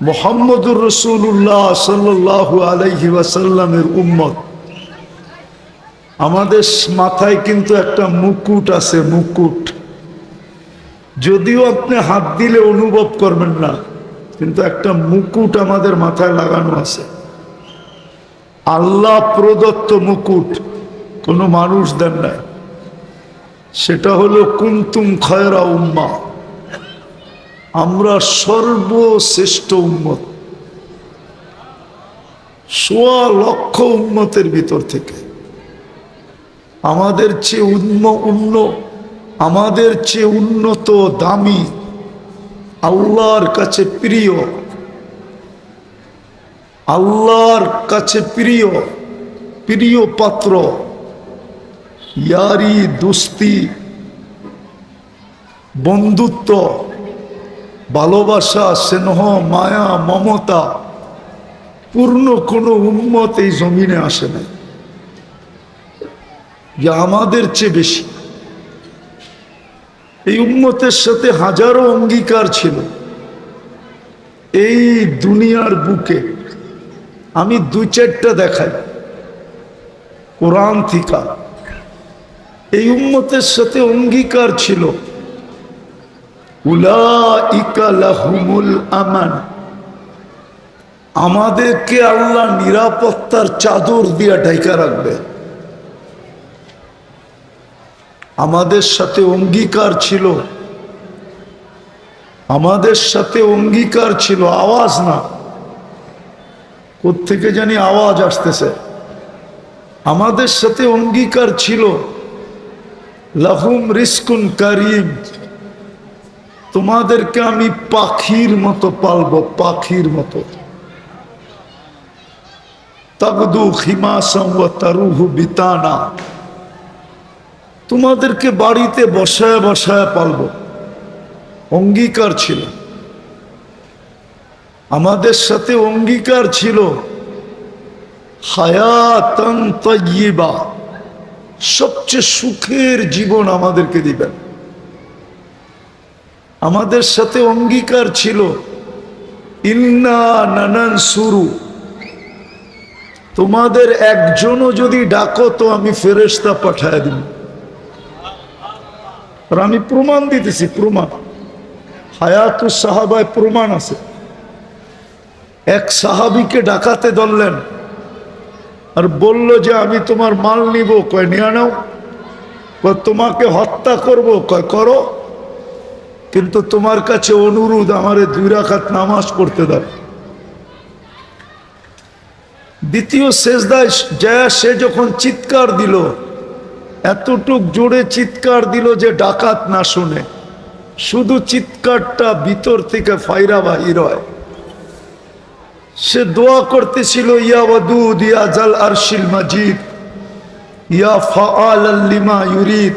মোহাম্মদুর রসুল্লাহ সাল্লাহ আলাইহি ওয়াসাল্লামের উম্মত। আমাদের মাথায় কিন্তু একটা মুকুট আছে, মুকুট। যদিও আপনি হাত দিলে অনুভব করবেন না, কিন্তু একটা মুকুট আমাদের মাথায় লাগানো আছে। আল্লাহ প্রদত্ত মুকুট কোনো মানুষ দেন নাই। সেটা হলো কুন্তুম খয়রা উম্মা আমরা সর্বশ্রেষ্ঠ উম্মত। সোয়া লক্ষ উন্মতের ভিতর থেকে। আমাদের চেয়ে উন্ম উন্ন আমাদের চেয়ে উন্নত, দামি, আল্লাহর কাছে প্রিয়, আল্লাহর কাছে প্রিয় প্রিয় পাত্র, ইয়ারি, দুস্তি, বন্ধুত্ব ভালোবাসা, স্নেহ, মায়া, মমতা, পূর্ণ কোনো উন্মত এই জমিনে আসে নাই। যে আমাদের চেয়ে বেশি। এই উন্মতের সাথে হাজারো অঙ্গীকার ছিল। এই দুনিয়ার বুকে আমি দুই চারটা দেখাই। কোরআন থিকা। এই উম্মতের সাথে অঙ্গীকার ছিল। আমান। আমাদেরকে আল্লাহ নিরাপত্তার চাদর দিয়া ঢাইকা রাখবে। আমাদের সাথে অঙ্গীকার ছিল। আমাদের সাথে অঙ্গীকার ছিল, আওয়াজ না। থেকে জানি আওয়াজ আসতেছে। আমাদের সাথে অঙ্গীকার ছিল। লাহুম রিস্কুন কারিম। তোমাদেরকে আমি পাখির মতো পালবো, পাখির মতো। বিতানা। তোমাদেরকে বাড়িতে বসায় বসায় পালবো। অঙ্গীকার ছিল। আমাদের সাথে অঙ্গীকার ছিল। হায়াতন তয়িবা সবচেয়ে সুখের জীবন আমাদেরকে দিবেন। আমাদের সাথে অঙ্গীকার ছিল। ইন্না নানান সুরু তোমাদের একজনও যদি ডাকো তো আমি ফেরেস্তা পাঠায় দিব। আর আমি প্রমাণ দিতেছি, প্রমাণ। হায়াতু সাহাবায় প্রমাণ আছে। এক সাহাবিকে ডাকাতে ধরলেন। আর বলল যে, আমি তোমার মাল নিব। কয়, নিয়ে নাও। তোমাকে হত্যা করব। কয়, করো। কিন্তু তোমার কাছে অনুরোধ, আমারে দুই রাখাত নামাজ পড়তে দাও। দ্বিতীয় শেষদায় জয়া সে যখন চিৎকার দিল, এতটুক জোরে চিৎকার দিল যে ডাকাত না শুনে। শুধু চিৎকারটা ভিতর থেকে ফাইরা বাহির হয়। সে দোয়া করতেছিল, ইয়া ওয়াদুদ, ইয়া জাল আরশিল মাজিদ, ইয়া ফাআল লিমা ইউরিদ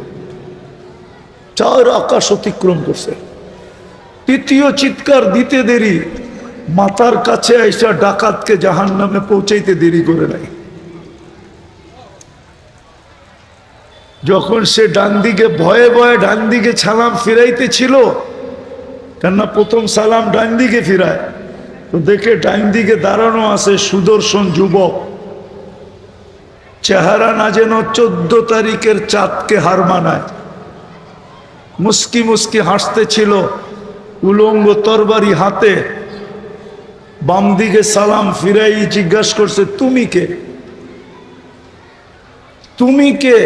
চার আকাশ অতিক্রম করছে। তৃতীয় চিৎকার দিতে দেরি, মাতার কাছে এসা ডাকাতকে জাহান নামে পৌঁছাইতে দেরি করে নাই। যখন সে ডান দিকে, ভয়ে ভয়ে ডান দিকে সালাম ফিরাইতে ছিল কেননা প্রথম সালাম ডান দিকে ফিরায়, তো দেখে ডাইন দিকে দাঁড়ানো আছে সুদর্শন যুবক। চেহারা না যেন চোদ্দ তারিখের চাঁদকে হার মানায়। মুস্কি মুস্কি হাসতে ছিল উলঙ্গ তরবারি হাতে। বাম দিকে সালাম ফিরাই জিজ্ঞাসা করছে, তুমি কে? তুমি কে?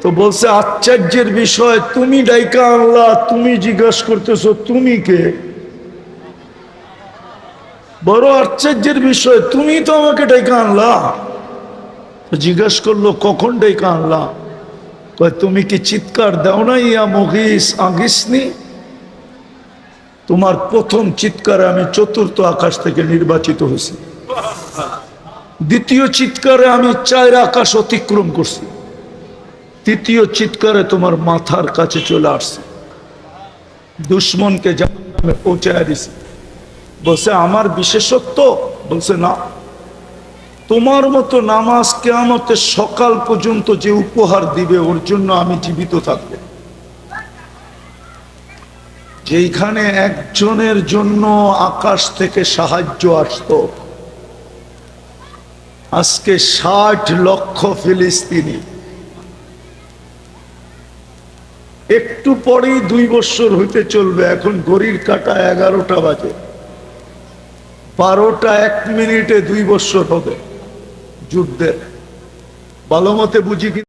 তো বলছে, আশ্চর্যের বিষয়, তুমি ডাইকা আনলা তুমি জিজ্ঞাসা করতেছো, তুমি কে? বড় আশ্চর্যের বিষয়, তুমি তো আমাকে ডাইকা আনলা জিজ্ঞাসা করল, কখন ডাইকা আনলা তুমি কি চিৎকার দাও না ইয়া মহিস তোমার প্রথম চিৎকারে আমি চতুর্থ আকাশ থেকে নির্বাচিত হয়েছি। দ্বিতীয় চিৎকারে আমি চার আকাশ অতিক্রম করছি। তৃতীয় চিৎকারে তোমার মাথার কাছে চলে আসছে। দুশ্মনকে জাহান্নামে পৌঁছায় দিছি। বলছে, আমার বিশেষত্ব? বলছে, না। তোমার মতো নামাজ কেয়ামতের সকাল পর্যন্ত যে উপহার দিবে, ওর জন্য আমি জীবিত থাকব। যেইখানে একজনের জন্য আকাশ থেকে সাহায্য আসতো, আজকে ষাট লক্ষ ফিলিস্তিনি। একটু পরেই দুই বছর হইতে চলবে, এখন ঘড়ির কাটা এগারোটা বাজে। বারোটা এক মিনিটে দুই বছর হবে। যুদ্ধের ভালো মতে বুঝি